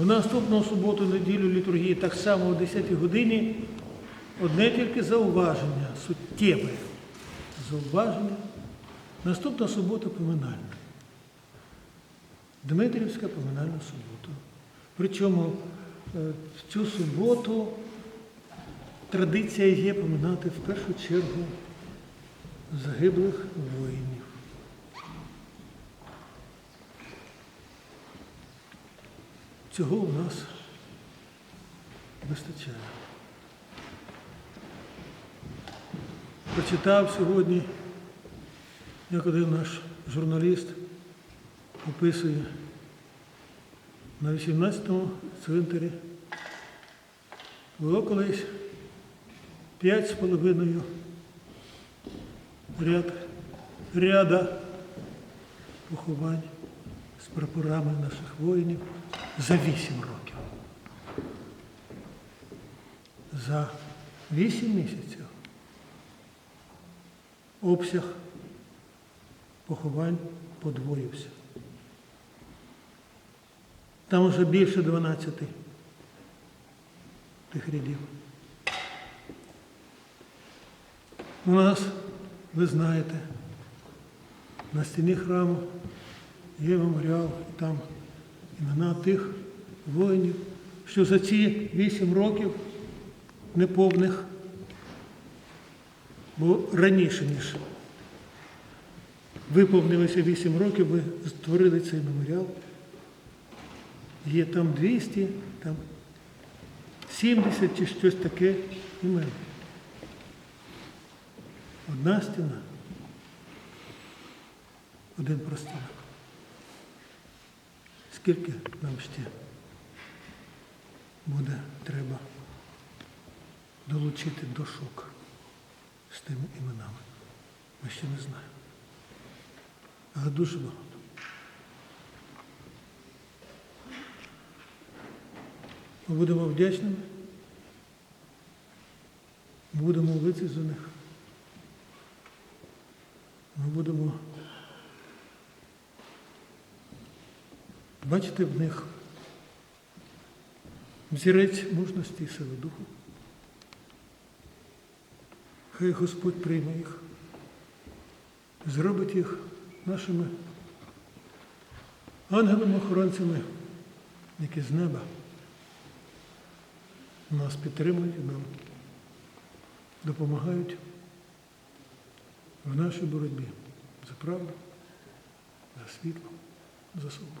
В наступну суботу, неділю літургії так само о 10 годині одне тільки зауваження, суттєве зауваження. Наступна субота поминальна. Дмитрівська поминальна субота. Причому е, в цю суботу традиція є поминати в першу чергу загиблих воїнів. Цього у нас вистачає. Прочитав сьогодні, як один наш журналіст описує на 18-му цвинтарі було колись п'ять з половиною ряд, ряда поховань з прапорами наших воїнів за вісім років. За вісім місяців обсяг поховань подвоївся. Там вже більше 12 тих рядів. У нас, ви знаєте, на стіні храму є меморіал, і там імена тих воїнів, що за ці вісім років неповних, бо раніше, ніж виповнилося вісім років, ви створили цей меморіал. Є там 200, там 70 чи щось таке імен. Одна стіна, один простінок. Скільки нам ще буде треба долучити дошок з тими іменами? Ми ще не знаємо. Але дуже багато. Ми будемо вдячними. Ми будемо молитися за них. Ми будемо бачити в них взірець мужності і сили духу. Хай Господь прийме їх, зробить їх нашими ангелами-охоронцями, які з неба нас підтримують, нам допомагають в нашій боротьбі за правду, за світло, за свободу.